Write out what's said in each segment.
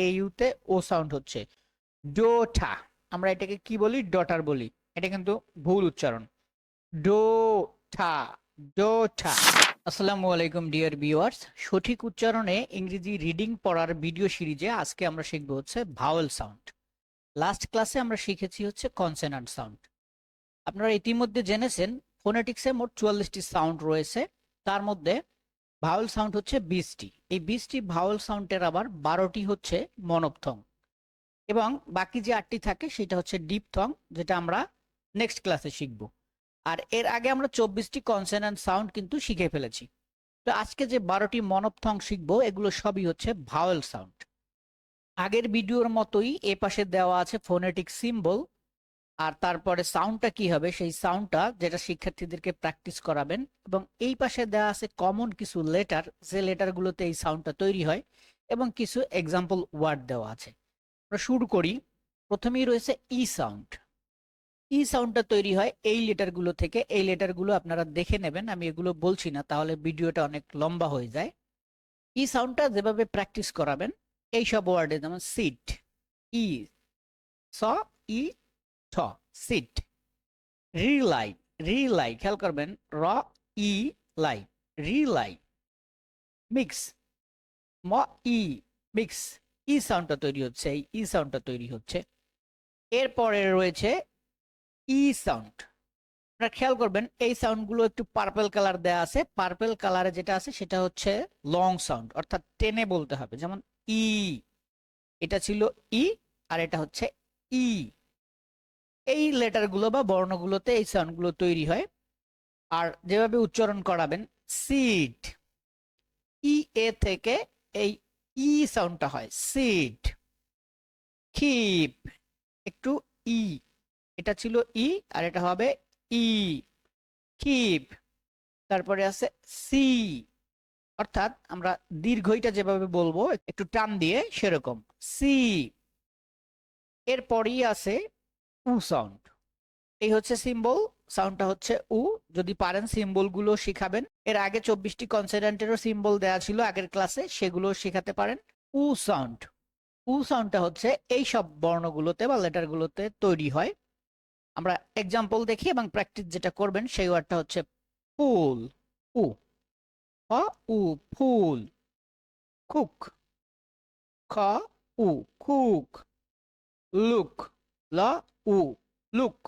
এ ইউতে ও sound হচ্ছে। ডোঠা, আমরা এটাকে কি বলি? ডটার বলি। এটা কিন্তু ভুল উচ্চারণ। ডোঠা ডোঠা। আসসালামু আলাইকুম, ডিয়ার ভিউয়ার্স। সঠিক উচ্চারণে ইংরেজি রিডিং পড়ার ভিডিও সিরিজে আজকে আমরা শিখব হচ্ছে ভাওয়েল সাউন্ড। লাস্ট ক্লাসে আমরা শিখেছি হচ্ছে কনসোনান্ট সাউন্ড। আপনারা ইতিমধ্যে জেনেছেন, ফোনেটিক্সে মোট চুয়াল্লিশটি সাউন্ড রয়েছে। তার মধ্যে ভাওয়েল সাউন্ড হচ্ছে বিশটি এই বিশটি ভাওয়েল সাউন্ডের আবার বারোটি হচ্ছে মনপথং এবং বাকি যে আটটি থাকে, সেটা হচ্ছে ডিপথং যেটা আমরা নেক্সট ক্লাসে শিখব। আর এর আগে আমরা চব্বিশটি কনসোনেন্ট সাউন্ড কিন্তু শিখে ফেলেছি। তো আজকে যে বারোটি মনপথং শিখব, এগুলো সবই হচ্ছে ভাওয়েল সাউন্ড আগের ভিডিওর মতোই এ পাশে দেওয়া আছে ফোনেটিক সিম্বল আর তারপরে সাউন্ডটা কি হবে? সেই সাউন্ডটা যেটা শিক্ষার্থীদেরকে প্র্যাকটিস করাবেন এবং এই পাশে দেওয়া আছে কমন কিছু লেটার যে লেটারগুলোতে এই সাউন্ডটা তৈরি হয় এবং কিছু এক্সাম্পল ওয়ার্ড দেওয়া আছে। আমরা শুরু করি। প্রথমেই রয়েছে ই সাউন্ড ই সাউন্ডটা তৈরি হয় এই লেটারগুলো থেকে। এই লেটারগুলো আপনারা দেখে নেবেন, আমি এগুলো বলছি না, তাহলে ভিডিওটা অনেক লম্বা হয়ে যায়। ই সাউন্ডটা যেভাবে প্র্যাকটিস করাবেন এই সব ওয়ার্ডে যেমন সিট ই স ই ঠ সিট রিলাই রিলাই খেয়াল করবেন, র, ই লাই রিলাই মিক্স ম, ই মিক্স ই সাউন্ডটা তৈরি হচ্ছে, এই ই সাউন্ডটা তৈরি হচ্ছে। এরপরে রয়েছে ই সাউন্ড আপনারা খেয়াল করবেন, এই সাউন্ডগুলো একটু পার্পল কালার দেয়া আছে। পার্পল কালারে যেটা আছে, সেটা হচ্ছে লং সাউন্ড অর্থাৎ টেনে বলতে হবে। যেমন ই, এটা ছিল ই, আর এটা হচ্ছে ই। এই লেটারগুলো বা বর্ণগুলোতে এই সাউন্ডগুলো তৈরি হয়। আর যেভাবে উচ্চারণ করাবেন সিড ই এ থেকে এই ই সাউন্ডটা হয় সিড খিপ একটু ই এটা ছিল ই আর এটা হবে ই কিপ তারপরে আছে সি অর্থাৎ আমরা দীর্ঘইটা যেভাবে বলব, একটু টান দিয়ে সেরকম সি এরপরই আছে উ সাউন্ড এই হচ্ছে সিম্বল সাউন্ডটা হচ্ছে উ। যদি পারেন সিম্বলগুলো শিখাবেন। এর আগে চব্বিশটি কনসিডেন্টেরও সিম্বল দেওয়া ছিল আগের ক্লাসে সেগুলো শেখাতে পারেন। উ সাউন্ড উ সাউন্ডটা হচ্ছে এই সব বর্ণগুলোতে বা লেটারগুলোতে তৈরি হয়। আমরা এক্সাম্পল দেখি এবং প্র্যাকটিস যেটা করবেন, সেই ওয়ার্ডটা হচ্ছে ফুল উ। উ ফুল কুক খ, উ কুক লুক ল, উ, লুক,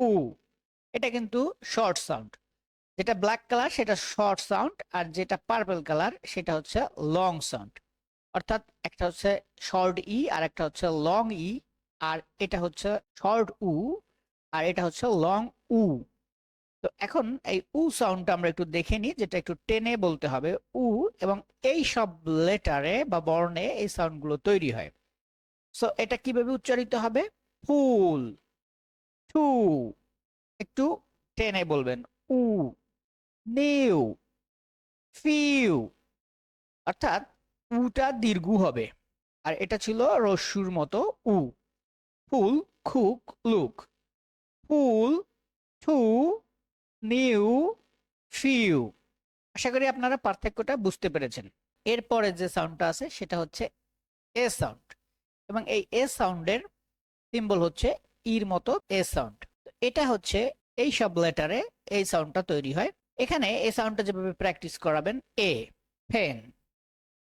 উ। এটা কিন্তু শর্ট সাউন্ড যেটা ব্ল্যাক কালার সেটা শর্ট সাউন্ড আর যেটা পার্পল কালার সেটা হচ্ছে লং সাউন্ড অর্থাৎ একটা হচ্ছে শর্ট ই আর একটা হচ্ছে লং ই আর এটা হচ্ছে শর্ট উ আর এটা হচ্ছে লং উ তো এখন এই উ সাউন্ডটা আমরা একটু দেখে নিই, যেটা একটু টেনে বলতে হবে। উ এবং এই সব লেটারে বা বর্ণে এই সাউন্ডগুলো তৈরি হয়। সো এটা কীভাবে উচ্চারিত হবে? ফুল। টু একটু টেনে বলবেন। উ। নিউ। ফিউ। অর্থাৎ উটা দীর্ঘ হবে। আর এটা ছিল রস্যুর মতো উ। Full cook look. Full to new. Few. আশা করি আপনারা পার্থক্যটা বুঝতে পেরেছেন। এরপরে যে সাউন্ডটা আছে সেটা হচ্ছে এ সাউন্ড এবং এই এ সাউন্ডের সিম্বল হচ্ছে ইর মতো এ সাউন্ড এটা হচ্ছে এই সব লেটারে এই সাউন্ডটা তৈরি হয়। এখানে এই সাউন্ডটা যেভাবে প্র্যাকটিস করাবেন, এ, ফেন,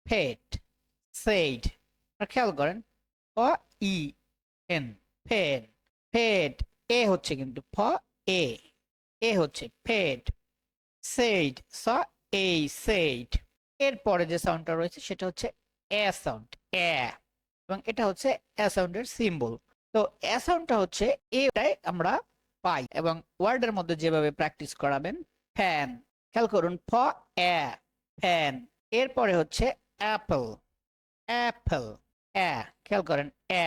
ফেট সেইড খেয়াল করেন ফ ই, এন, ফেন, ফেট, এ হচ্ছে কিন্তু ফ এ এ হচ্ছে ফেট সেইড স এই সেইড এরপরে যে সাউন্ডটা রয়েছে সেটা হচ্ছে এ সাউন্ড এ, এবং এটা হচ্ছে এ সাউন্ডের সিম্বল তো এ সাউন্ডটা হচ্ছে এটাই আমরা পাই এবং ওয়ার্ডের মধ্যে যেভাবে প্র্যাকটিস করাবেন, ফ্যান। খেয়াল করুন, ফ এ ফ্যান। এরপরে হচ্ছে অ্যাপল অ্যাপল এ খেয়াল করেন এ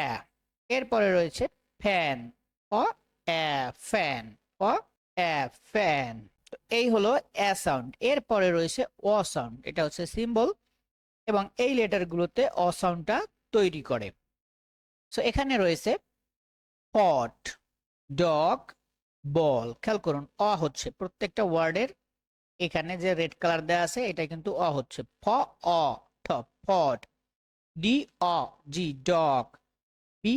এরপরে রয়েছে ফ্যান, ফ এ ফ্যান, ফ এ ফ্যান। এই হলো এ সাউন্ড। এরপরে রয়েছে অ সাউন্ড। এটা হচ্ছে সিম্বল এবং এই লেটারগুলোতে অ সাউন্ডটা তৈরি করে। সো এখানে রয়েছে পট ডগ বল খেয়াল করুন, অ হচ্ছে, প্রত্যেকটা ওয়ার্ডের এখানে যে রেড কালার দেওয়া আছে, এটা কিন্তু অ হচ্ছে, ফ, অ, ঠ ফট ডি অ জি ডগ বি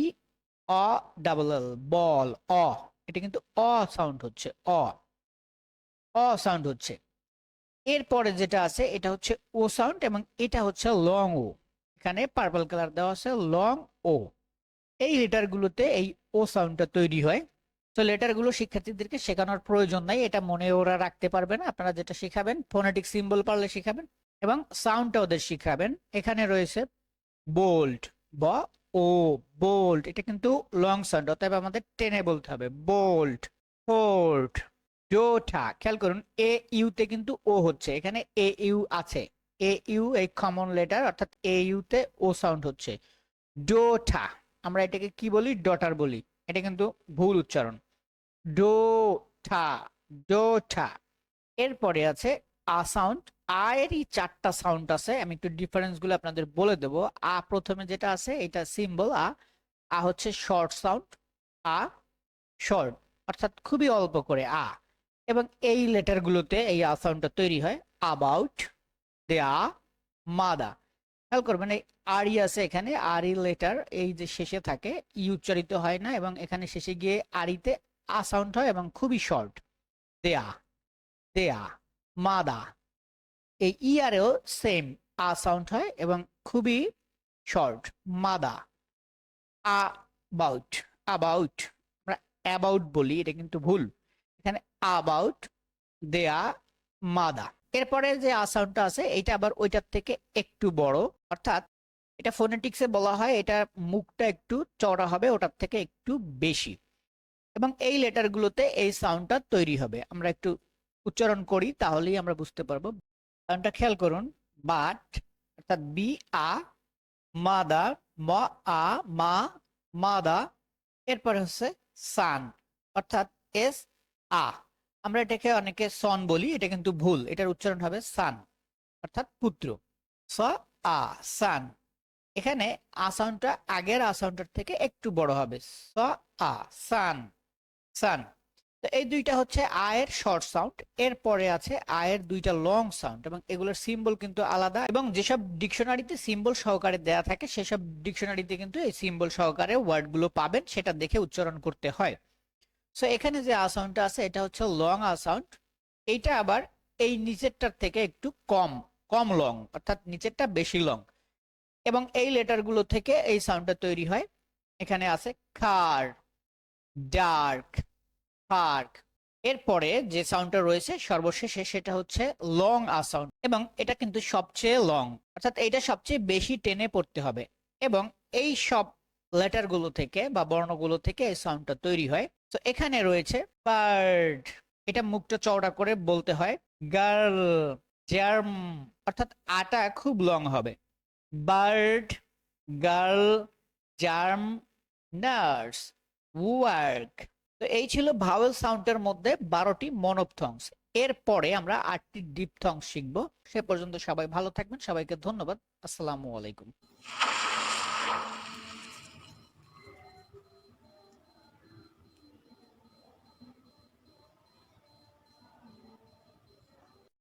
অ ডাবল এল বল অ, এটা কিন্তু অ সাউন্ড হচ্ছে, অ অ সাউন্ড হচ্ছে। এরপরে যেটা আছে, এটা হচ্ছে ও সাউন্ড এবং এটা হচ্ছে লং ও এখানে পার্পল কালার দেওয়া আছে লং ও এই লেটারগুলোতে এই ও সাউন্ডটা তৈরি হয়। তো লেটারগুলো শিক্ষার্থীদেরকে শেখানোর প্রয়োজন নাই, এটা মনে ওরা রাখতে পারবে না। আপনারা যেটা শিখাবেন ফোনেটিক সিম্বল পারলে শিখাবেন এবং সাউন্ডটা ওদের শিখাবেন। এখানে রয়েছে বোল্ড বা ও বোল্ড এটা কিন্তু লং সাউন্ড অতএব আমাদের টেনে বলতে হবে। বোল্ড ফোর্ট ডোটা খেয়াল করুন এ ইউতে কিন্তু ও হচ্ছে, এখানে এ ইউ আছে। এ ইউ এই কমন লেটার অর্থাৎ এ ইউতে ও সাউন্ড হচ্ছে। ডোটা আমরা এটাকে কি বলি? ডটার বলি। এটা কিন্তু ভুল উচ্চারণ। ডো ঠা ডো ঠা এরপরে আছে আ সাউন্ড আ এরই চারটা সাউন্ড আছে। আমি একটু ডিফারেন্সগুলো আপনাদের বলে দেব। আ প্রথমে যেটা আছে, এটা সিম্বল আ। আ হচ্ছে শর্ট সাউন্ড আ শর্ট অর্থাৎ খুবই অল্প করে আ। এবং এই লেটারগুলোতে এই আ সাউন্ডটা তৈরি হয়। আবাউট অ্যাবাউট দেয়া মাদা খেয়াল করবেন এই আরই আছে এখানে, আরই লেটার এই যে শেষে থাকে, ই উচ্চারিত হয় না এবং এখানে শেষে গিয়ে আরিতে আ সাউন্ড হয় এবং খুবই শর্ট দেয়া দেয়া, মাদা, এই ইয়ারেও সেম আ সাউন্ড হয় এবং খুবই শর্ট মাদা আবাউট আবাউট আমরা অ্যাবাউট বলি, এটা কিন্তু ভুল, এখানে আবাউট দেয়া, মাদা। এরপরে যে আ সাউন্ডটা আছে এটা আবার ওইটার থেকে একটু বড়। অর্থাৎ এটা ফোনেটিক্সে বলা হয়, এটা মুখটা একটু চওড়া হবে, ওটার থেকে একটু বেশি। এবং এই লেটারগুলোতে এই সাউন্ডটা তৈরি হবে। আমরা একটু উচ্চারণ করি, তাহলেই আমরা বুঝতে পারব। সাউন্ডটা খেয়াল করুন। বাট, অর্থাৎ বি আ মাদা ম আ, মা মাদা এরপরে হচ্ছে সান, অর্থাৎ এস আ আমরা এটাকে অনেকে সন বলি, এটা কিন্তু ভুল। এটার উচ্চারণ হবে সান অর্থাৎ পুত্র। স, আ সান এখানে আ সাউন্ডটা আগের আ সাউন্ডের থেকে একটু বড় হবে। স, আ সান সান তো এই দুইটা হচ্ছে আয়ের শর্ট সাউন্ড এরপরে আছে আয়ের দুইটা লং সাউন্ড এবং এগুলোর সিম্বল কিন্তু আলাদা এবং যেসব ডিকশনারিতে সিম্বল সহকারে দেয়া থাকে, সেসব ডিকশনারিতে কিন্তু এই সিম্বল সহকারে ওয়ার্ডগুলো পাবেন, সেটা দেখে উচ্চারণ করতে হয়। সো এখানে যে আ সাউন্ডটা আছে, এটা হচ্ছে লং আসাউন্ড সাউন্ড এইটা আবার এই নিচেরটার থেকে একটু কম কম লং অর্থাৎ নিচেরটা বেশি লং এবং এই লেটারগুলো থেকে এই সাউন্ডটা তৈরি হয়। এখানে আছে খার ডার্ক পার্ক এরপরে যে সাউন্ডটা রয়েছে, সর্বশেষে সেটা হচ্ছে লং আ সাউন্ড এবং এটা কিন্তু সবচেয়ে লং অর্থাৎ এটা সবচেয়ে বেশি টেনে পড়তে হবে। এবং এই সব লেটারগুলো থেকে বা বর্ণগুলো থেকে এই সাউন্ডটা তৈরি হয়। তো এখানে রয়েছে বার্ড এটা মুখটা চওড়া করে বলতে হয় গার্ল জার্ম অর্থাৎ আটা খুব লং হবে bird girl germ nurse work তো এই ছিল ভাওয়েল সাউন্ডের মধ্যে বারোটি মনোপথংস এরপরে আমরা আটটি ডিপথংস শিখব, সে পর্যন্ত সবাই ভালো থাকবেন, সবাইকে ধন্যবাদ, আসসালামু আলাইকুম।